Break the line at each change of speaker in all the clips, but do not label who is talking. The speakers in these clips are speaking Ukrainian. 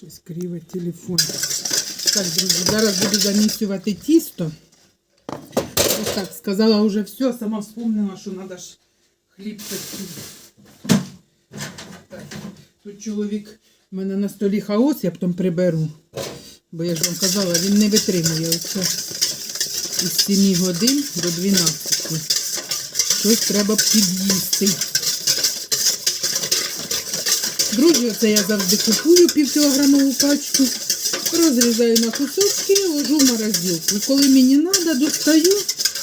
Щось криве телефон. Так, друзі, зараз буду замісювати тісто. Ось так, сказала вже все, сама вспомнила, що треба ж хліб. Так, Тут чоловік у мене на столі хаос, я потім приберу. Бо я ж вам казала, він не витримує оце із 7 годин до 12. Щось треба під'їсти. Друзі, оце я завжди купую півкілограмову пачку, розрізаю на кусочки, ложу в морозилку. Коли мені треба, достаю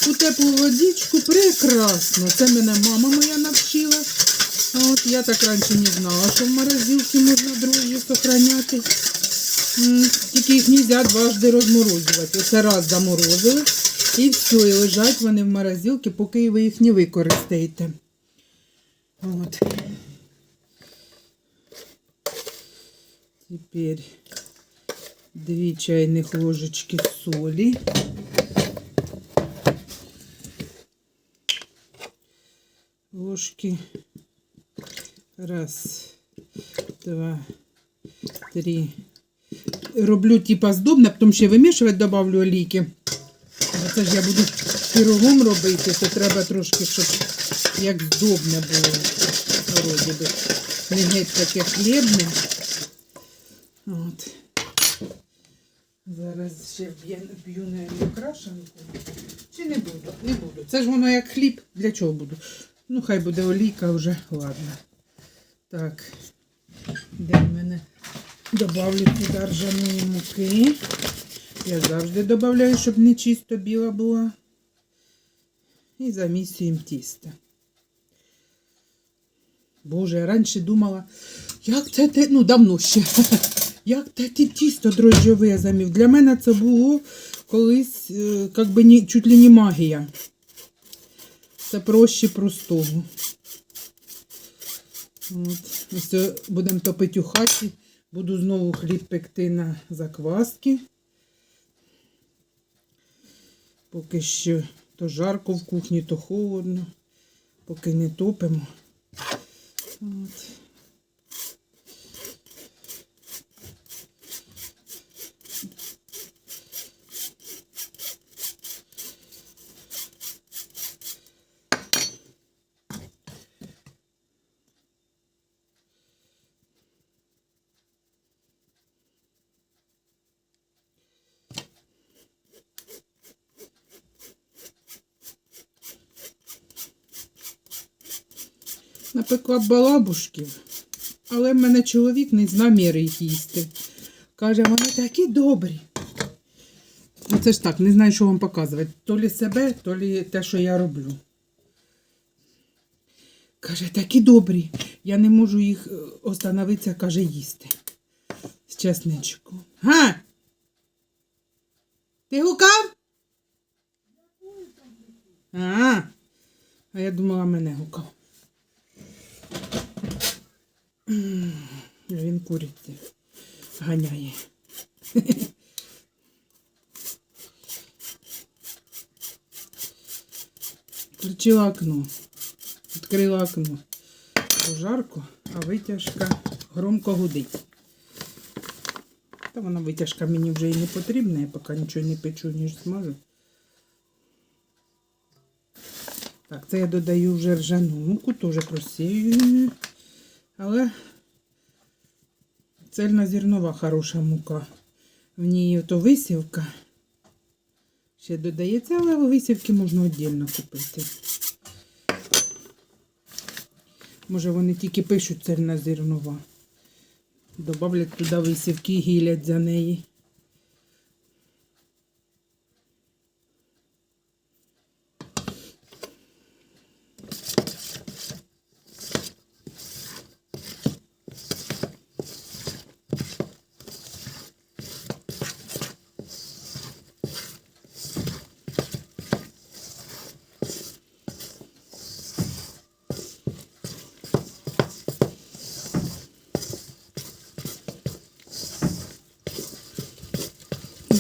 у теплу водичку. Прекрасно. Це мене мама моя навчила. От я так раніше не знала, що в морозилці можна дрожжі зберігати. Тільки їх не можна дважди розморозувати. Оце раз заморозили. І все, і лежать вони в морозилці, поки ви їх не використаєте. От. Теперь две чайных ложечки соли. Ложки. Раз, два, три. Роблю типа здобне, потім ще вимішувати, добавлю олійки. Це ж я буду пирогом робити, то треба трошки, щоб як здобне було. Вроді би. Не геть таке хлібне. От. Ще б'ю на крашенку. Чи не буду? Не буду. Це ж воно як хліб. Для чого буду? Ну, хай буде олійка вже, ладно. Так. Де в мене добавлю туди муки. Я завжди додаю, щоб не чисто біла була. І замісюємо тісто. Боже, я раніше думала, як це те, ну давно ще. Як ті- тісто дрожжове замів. Для мене це було колись е, як би чуть ли не магія. Це проще простого. От. Ось будемо топити у хаті. Буду знову хліб пекти на закваски. Поки що то жарко в кухні, то холодно. Поки не топимо. От. Напекла балабушків, але в мене чоловік не зна міри їх їсти. Каже, вони такі добрі. Ну, це ж так, не знаю, що вам показувати. То лі себе, то лі те, що я роблю. Каже, такі добрі. Я не можу їх е, остановитися, каже, їсти. З чесничком. Га? Ти гукав? А, а я думала, мене гукав. Він куриці ганяє. Включила окно. Відкрила окно. Бо Жарко, а витяжка громко гудить. Та вона витяжка мені вже і не потрібна, я поки нічого не печу, ніж смажу. Так, це я додаю вже ржану муку, теж просію. Але цельнозернова хороша мука. В ній то висівка. Ще додається, але висівки можна віддільно купити. Може вони тільки пишуть цельнозернова. Добавлять туди висівки і гілять за неї.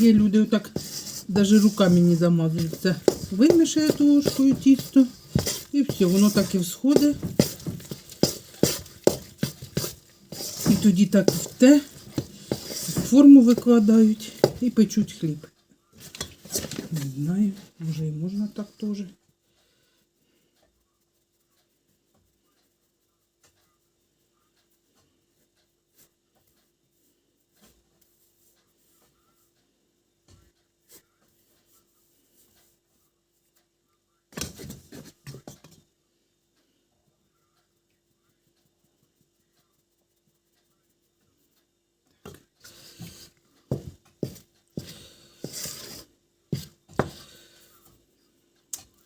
Є люди так навіть руками не замазуються. Вимішає ту ложкою тісто і все, воно так і всходить. І тоді так в те форму викладають і печуть хліб. Не знаю, може і можна так теж.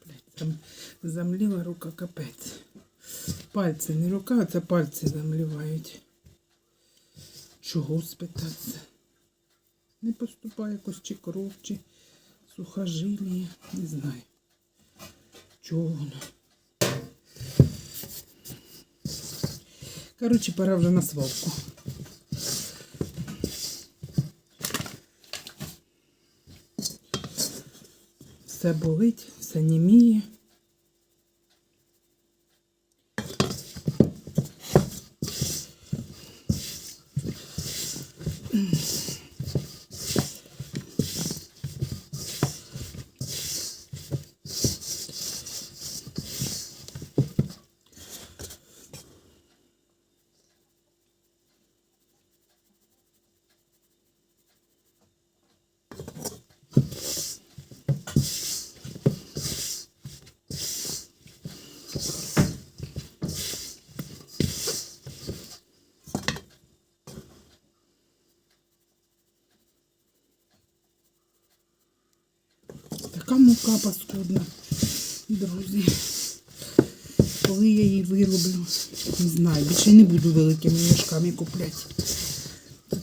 Блядь, там замліла рука капець. Пальці, не рука, а це пальці замлівають. Чого спитатися? Не поступає якось чи кров, чи сухожилія, не знаю. Чого воно? Коротше, пора вже на свалку. Все болить, все німіє. Така мука паскудна, друзі. Коли я її вироблю, не знаю, більше не буду великими мішками купляти.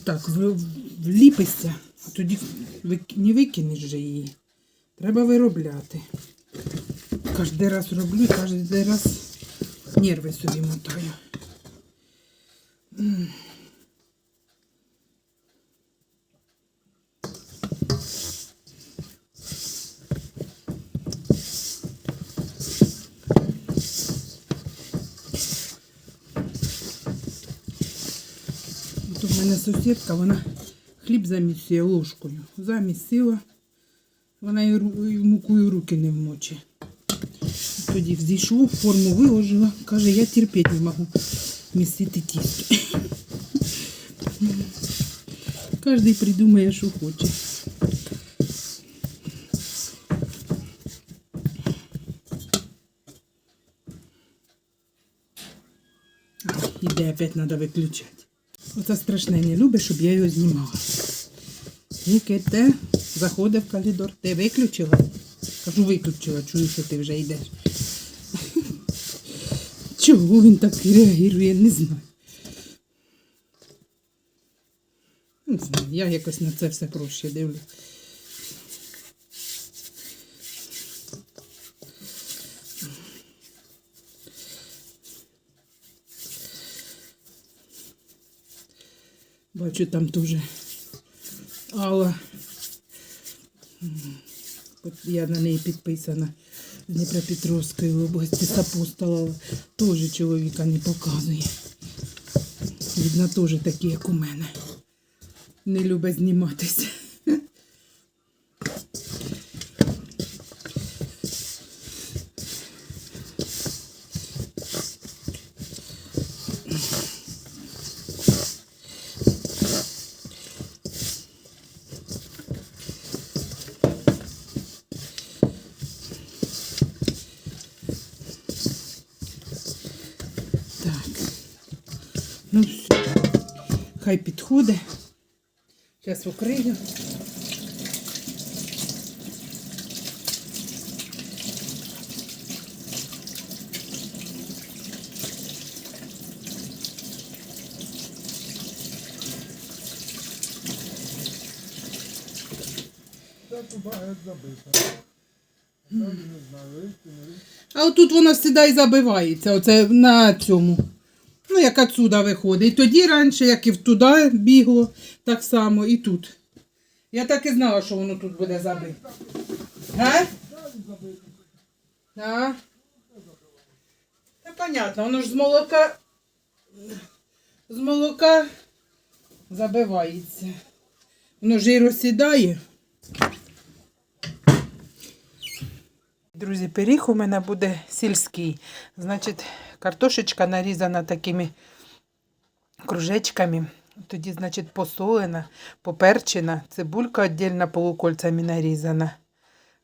Так, в- вліпишся, а тоді не викинеш же її. Треба виробляти. Кожен раз роблю, кожен раз нерви собі мотаю. У мене сусідка, вона хліб замісює ложкою. Замісила, вона і, і мукою руки не вмоче. Тоді взійшло, форму виложила. Каже, я терпіти не можу місити тісто. Кожен придумає, що хоче. Іде опять треба виключати. Оце страшне не любить, щоб я його знімала. Тільки те заходив в коридор. Ти виключила? Кажу, виключила, чую, що ти вже йдеш. Чого він так реагує, не знаю. Не знаю, я якось на це все проще дивлюсь. Бачу, там дуже Алла. Я на неї підписана з Дніпропетровської області з. Теж чоловіка не показує. Відна, теж такі, як у мене. Не любить зніматися. Так. Ну все. Хай підходить. Зараз укрию. А отут воно завжди і забивається, оце на цьому. Ну, як отсюда виходить. І тоді раніше, як і туди бігло, так само і тут. Я так і знала, що воно тут буде забите. Га? Та понятно, воно ж з молока. З молока забивається. Воно ж і розсідає. Друзі, пиріг у мене буде сільський. Значить, картошечка нарізана такими кружечками. Тоді, значить, посолена, поперчена, цибулька віддільно полукольцями нарізана.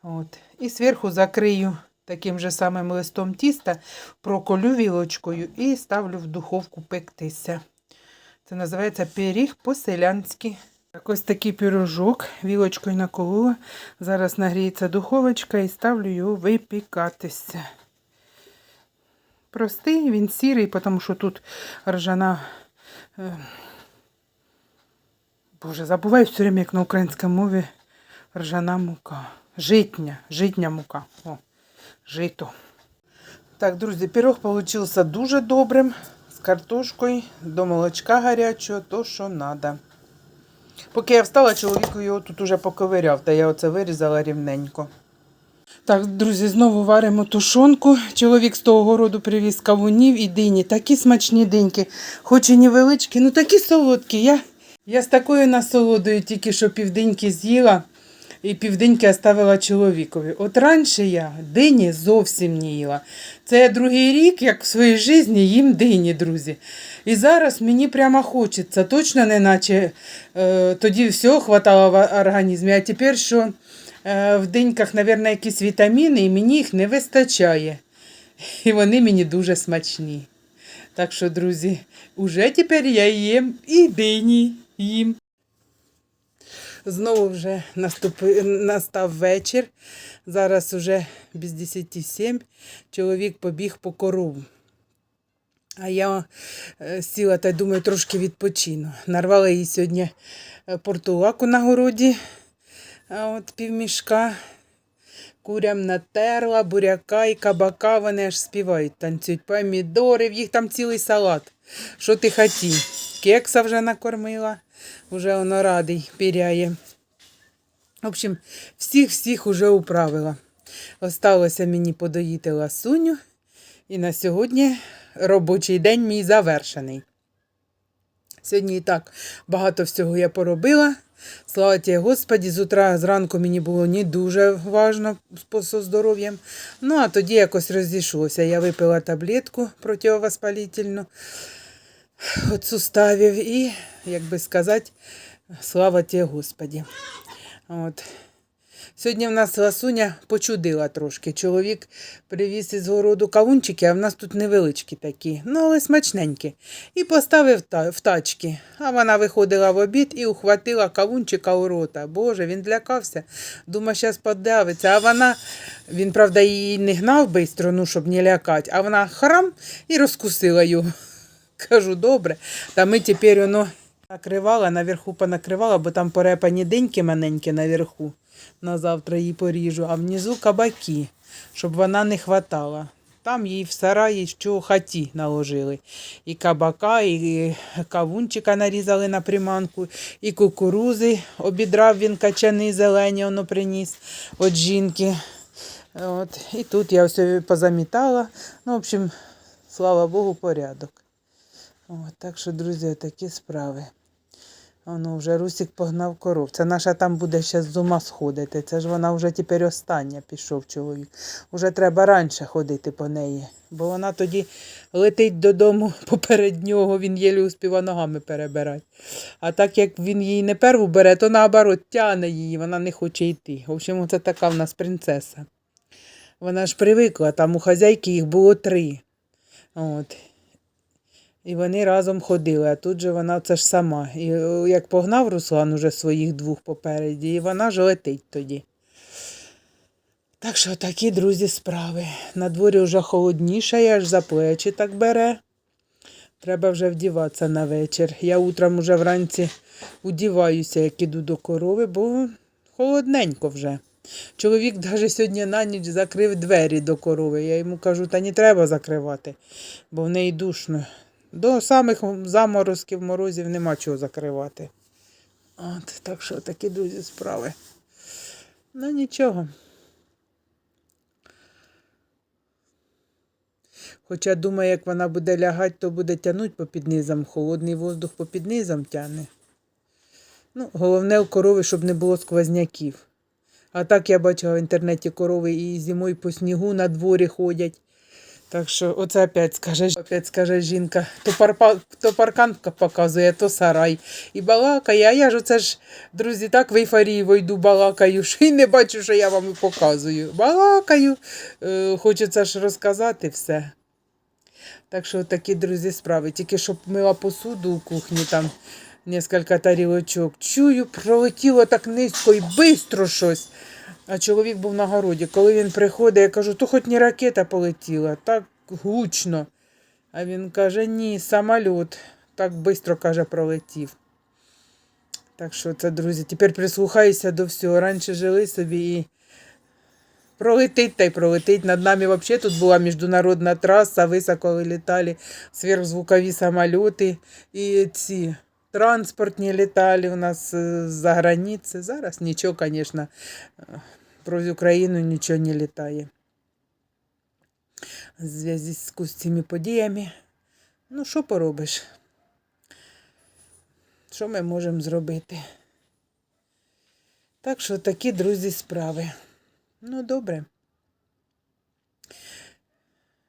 От. І зверху закрию таким же самим листом тіста, проколю вілочкою і ставлю в духовку пектися. Це називається пиріг по-селянськи. Так ось такий пірожок вілочкою наколола. Зараз нагріється духовочка і ставлю його випікатися. Простий, він сірий, тому що тут ржана. е, Боже, забуваю все время, як на українській мові ржана мука. Житня, житня мука. О, жито. Так, друзі, пирог получився дуже добрим. З картошкою, до молочка гарячого, то що треба. Поки я встала, чоловік його тут уже поковиряв, та я оце вирізала рівненько. Так, друзі, знову варимо тушонку. Чоловік з того городу привіз кавунів і дині. Такі смачні диньки, хоч і невеличкі, ну такі солодкі. Я, я з такою насолодою тільки що південьки з'їла і південьки оставила чоловікові. От раніше я дині зовсім не їла. Це я другий рік, як в своїй житті їм дині, друзі. І зараз мені прямо хочеться. Точно не наче е, тоді всього хватало в організмі, а тепер що в деньках, мабуть, якісь вітаміни, і мені їх не вистачає. І вони мені дуже смачні. Так що, друзі, уже тепер я їм і дині їм. Знову вже наступи, настав вечір. Зараз уже без 10 7. Чоловік побіг по корову. А я е, сіла та думаю, трошки відпочину. Нарвала їй сьогодні е, портулаку на городі, а от півмішка. Курям натерла, буряка і кабака, вони аж співають, танцюють помідори, в їх там цілий салат. Що ти хаті? Кекса вже накормила, вже воно радий піряє. В общем, всіх-всіх уже управила. Осталося мені подоїти ласуню. І на сьогодні робочий день мій завершений. Сьогодні і так багато всього я поробила. Слава Тебе, Господі, з утра зранку мені було не дуже важно з здоров'ям. Ну, а тоді якось розійшлося. Я випила таблетку противовоспалительну від суставів і, як би сказати, слава ті Господі. От. Сьогодні в нас ласуня почудила трошки. Чоловік привіз із городу кавунчики, а в нас тут невеличкі такі, ну але смачненькі. І поставив та- в тачки. А вона виходила в обід і ухватила кавунчика у рота. Боже, він злякався. Думав, зараз подавиться. А вона, він, правда, її не гнав бистро, ну, щоб не лякати, а вона храм і розкусила його. Кажу, добре. Та ми тепер воно накривала, наверху понакривала, бо там порепані деньки маленькі наверху. На завтра її поріжу, а внизу кабаки, щоб вона не хватала. Там їй в сараї що хаті наложили. І кабака, і кавунчика нарізали на приманку, і кукурузи обідрав він качани зелені, воно приніс від жінки. От. І тут я все позамітала. Ну, в общем, слава Богу, порядок. От, так що, друзі, такі справи. Воно вже Русик погнав коров. Це наша там буде ще з ума сходити. Це ж вона вже тепер остання пішов чоловік. Уже треба раніше ходити по неї. Бо вона тоді летить додому поперед нього, він єлі успіва ногами перебирати. А так як він її не перву бере, то наоборот тяне її, вона не хоче йти. В общем, це така в нас принцеса. Вона ж привикла, там у хазяйки їх було три. От. І вони разом ходили, а тут же вона це ж сама. І е, як погнав Руслан уже своїх двох попереді, і вона ж летить тоді. Так що такі, друзі, справи. На дворі вже холодніше, аж за плечі так бере. Треба вже вдіватися на вечір. Я утром уже вранці удіваюся, як іду до корови, бо холодненько вже. Чоловік навіть сьогодні на ніч закрив двері до корови. Я йому кажу, та не треба закривати, бо в неї душно. До самих заморозків, морозів нема чого закривати. От, так що такі друзі справи. Ну нічого. Хоча думаю, як вона буде лягати, то буде тягнути попід низом. Холодний воздух попід низом тягне. Ну, головне у корови, щоб не було сквозняків. А так я бачила в інтернеті корови і зимою по снігу на дворі ходять. Так що оце опять скаже, опять скаже жінка, то, парпа, то паркан показує, то сарай. І балакає, а я ж оце ж, друзі, так в ейфорії войду, балакаю, що й не бачу, що я вам показую. Балакаю, е, хочеться ж розказати все. Так що такі, друзі, справи. Тільки щоб мила посуду у кухні, там несколько тарілочок. Чую, пролетіло так низько і бистро щось. А чоловік був на городі. Коли він приходить, я кажу, то хоч не ракета полетіла, так гучно. А він каже, ні, самоліт. Так швидко, каже, пролетів. Так що це, друзі, тепер прислухаюся до всього. Раніше жили собі і пролетить та й пролетить. Над нами взагалі тут була міжнародна траса, високо вилітали сверхзвукові самоліти і ці транспортні літали у нас е, з-за границі. Зараз нічого, звісно, про Україну нічого не літає. В зв'язку з цими подіями. Ну, що поробиш? Що ми можемо зробити? Так що такі, друзі, справи. Ну, добре.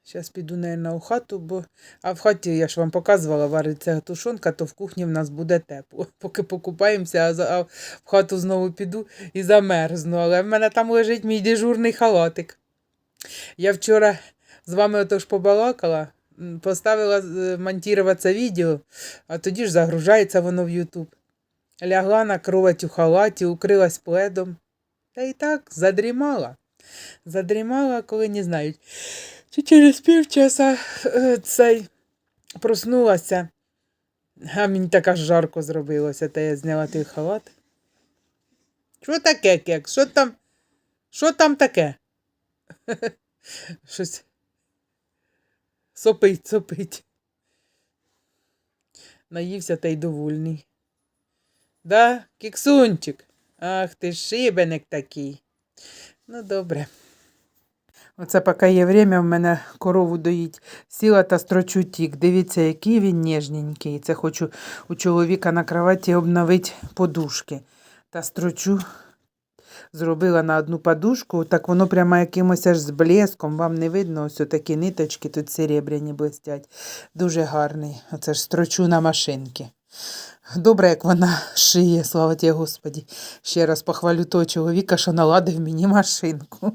Зараз піду, наверное, у хату, бо. А в хаті, я ж вам показувала, вариться тушонка, то в кухні в нас буде тепло. Поки покупаємося, а, за- а в хату знову піду і замерзну. Але в мене там лежить мій дежурний халатик. Я вчора з вами отож побалакала, поставила е, монтуватися відео, а тоді ж загружається воно в Ютуб. Лягла на кровать у халаті, укрилась пледом. Та і так задрімала. Задрімала, коли не знають. Чи через півчаса е, цей проснулася, а мені так аж жарко зробилося, та я зняла той халат. Що таке, кек? Що там? Що там таке? Щось сопить, сопить. Наївся та й довольний. Да, кіксунчик? Ах ти шибеник такий. Ну, добре. Оце поки є время, в мене корову доїть. Сіла та строчу тік. Дивіться, який він ніжненький. Це хочу у чоловіка на кроваті обновити подушки. Та строчу. Зробила на одну подушку, так воно прямо якимось аж з блеском. Вам не видно, ось такі ниточки тут серебряні блистять. Дуже гарний. Оце ж строчу на машинки. Добре, як вона шиє, слава ті Господі. Ще раз похвалю того чоловіка, що наладив мені машинку.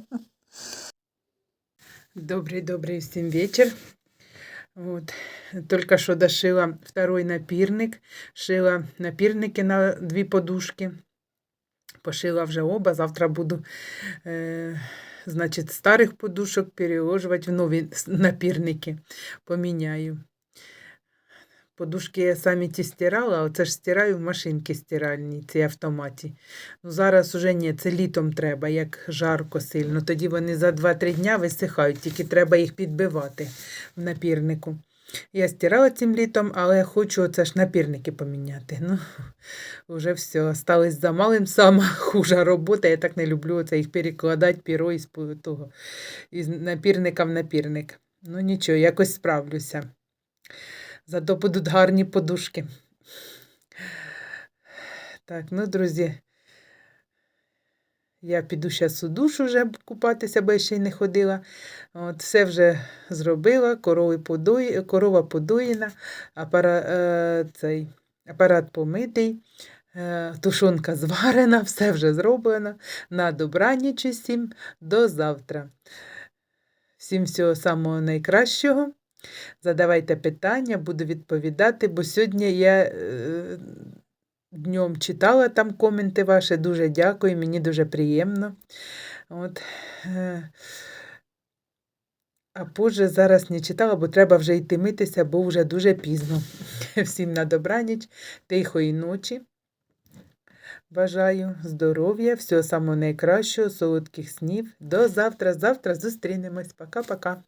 Добрий всім вечір. Вот. Только що дошила второй напірник. Шила напірники на дві подушки. Пошила вже оба. Завтра буду, е, значить, старих подушок переложувати в нові напірники. Поміняю. Подушки я самі ті стирала, оце ж стираю в машинці стиральній, цій автоматі. Ну, зараз уже ні, це літом треба, як жарко сильно. Тоді вони за 2-3 дня висихають, тільки треба їх підбивати в напірнику. Я стирала цим літом, але хочу оце ж напірники поміняти. Ну, вже все, осталось за малим сама хужа робота. Я так не люблю оце їх перекладати піро із того, із напірника в напірник. Ну нічого, якось справлюся. Зато будуть гарні подушки. Так, ну, друзі, я піду зараз у душ уже купатися, бо я ще й не ходила. От, все вже зробила, корови подої, корова подоїна, апара, е, апарат помитий, е, тушонка зварена, все вже зроблено. На добраніч усім, до завтра. Всім всього самого найкращого. Задавайте питання, буду відповідати, бо сьогодні я е, днем читала там коменти ваші. Дуже дякую, мені дуже приємно. От, е, а позже зараз не читала, бо треба вже йти митися, бо вже дуже пізно. Всім на добраніч, тихої ночі. Бажаю здоров'я, всього самого найкращого, солодких снів. До завтра. Завтра зустрінемось. Пока-пока.